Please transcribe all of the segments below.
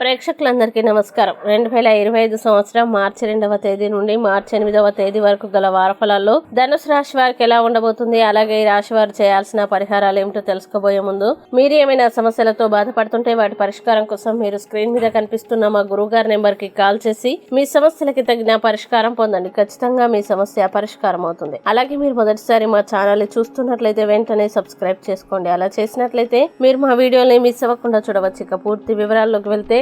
ప్రేక్షకులందరికీ నమస్కారం. రెండు వేల ఇరవై ఐదు సంవత్సరం మార్చి రెండవ తేదీ నుండి మార్చి ఎనిమిదవ తేదీ వరకు గల వారఫలాల్లో ధనుసు రాశి వారికి ఎలా ఉండబోతుంది అలాగే ఈ రాశి వారు చేయాల్సిన పరిహారాలు ఏమిటో తెలుసుకోబోయే ముందు మీరు ఏమైనా సమస్యలతో బాధపడుతుంటే వాటి పరిష్కారం కోసం మీరు స్క్రీన్ మీద కనిపిస్తున్న మా గురువు గారి నెంబర్కి కాల్ చేసి మీ సమస్యలకి తగిన పరిష్కారం పొందండి. ఖచ్చితంగా మీ సమస్య పరిష్కారం అవుతుంది. అలాగే మీరు మొదటిసారి మా ఛానల్ చూస్తున్నట్లయితే వెంటనే సబ్స్క్రైబ్ చేసుకోండి. అలా చేసినట్లయితే మీరు మా వీడియోని మిస్ అవ్వకుండా చూడవచ్చు. ఇక పూర్తి వివరాల్లోకి వెళ్తే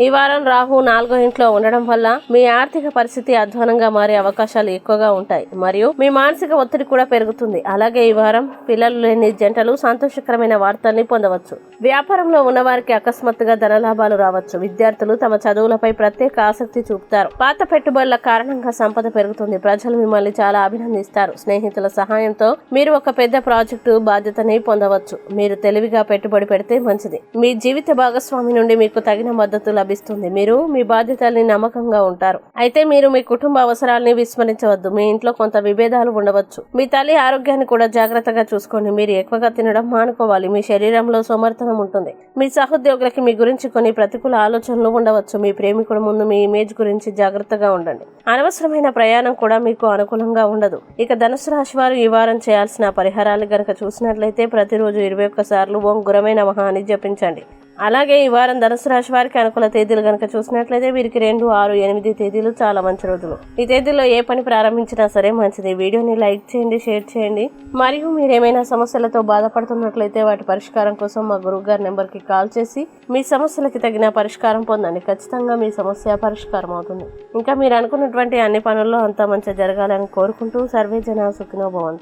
ఈ వారం రాహు నాలుగో ఇంట్లో ఉండడం వల్ల మీ ఆర్థిక పరిస్థితి అధ్వానంగా మారే అవకాశాలు ఎక్కువగా ఉంటాయి. మరియు మీ మానసిక ఒత్తిడి కూడా పెరుగుతుంది. అలాగే ఈ వారం పిల్లలు లేని జంటలు సంతోషకరమైన వార్తల్ని పొందవచ్చు. వ్యాపారంలో ఉన్నవారికి అకస్మాత్తుగా ధనలాభాలు రావచ్చు. విద్యార్థులు తమ చదువులపై ప్రత్యేక ఆసక్తి చూపుతారు. పాత పెట్టుబడుల కారణంగా సంపద పెరుగుతుంది. ప్రజలు మిమ్మల్ని చాలా అభినందిస్తారు. స్నేహితుల సహాయంతో మీరు ఒక పెద్ద ప్రాజెక్టు బాధ్యతని పొందవచ్చు. మీరు తెలివిగా పెట్టుబడి పెడితే మంచిది. మీ జీవిత భాగస్వామి నుండి మీకు తగిన మద్దతు లభిస్తుంది. మీరు మీ బాధ్యతల్ని నమ్మకంగా ఉంటారు. అయితే మీరు మీ కుటుంబ అవసరాలని విస్మరించవద్దు. మీ ఇంట్లో కొంత విభేదాలు ఉండవచ్చు. మీ తల్లి ఆరోగ్యాన్ని కూడా జాగ్రత్తగా చూసుకోండి. మీరు ఎక్కువగా తినడం మానుకోవాలి. మీ శరీరంలో సమర్థనం ఉంటుంది. మీ సహోద్యోగులకి మీ గురించి కొన్ని ప్రతికూల ఆలోచనలు ఉండవచ్చు. మీ ప్రేమికుడు ముందు మీ ఇమేజ్ గురించి జాగ్రత్తగా ఉండండి. అనవసరమైన ప్రయాణం కూడా మీకు అనుకూలంగా ఉండదు. ఇక ధనుసు రాశి వారు ఈ వారం చేయాల్సిన పరిహారాలు గనక చూసినట్లయితే ప్రతిరోజు ఇరవై ఒక్కసార్లు ఓం గురమైన మహా అని జపించండి. అలాగే ఈ వారం ధనుసు రాశి వారికి అనుకూల తేదీలు కనుక చూసినట్లయితే వీరికి రెండు ఆరు ఎనిమిది తేదీలు చాలా మంచి రోజులు. ఈ తేదీలో ఏ పని ప్రారంభించినా సరే మంచిది. వీడియోని లైక్ చేయండి షేర్ చేయండి. మరియు మీరు ఏమైనా సమస్యలతో బాధపడుతున్నట్లయితే వాటి పరిష్కారం కోసం మా గురువు గారి నెంబర్కి కాల్ చేసి మీ సమస్యలకి తగిన పరిష్కారం పొందండి. ఖచ్చితంగా మీ సమస్య పరిష్కారం అవుతుంది. ఇంకా మీరు అనుకున్నటువంటి అన్ని పనుల్లో అంతా మంచిగా జరగాలని కోరుకుంటూ సర్వే జన సుఖినో భవంతు.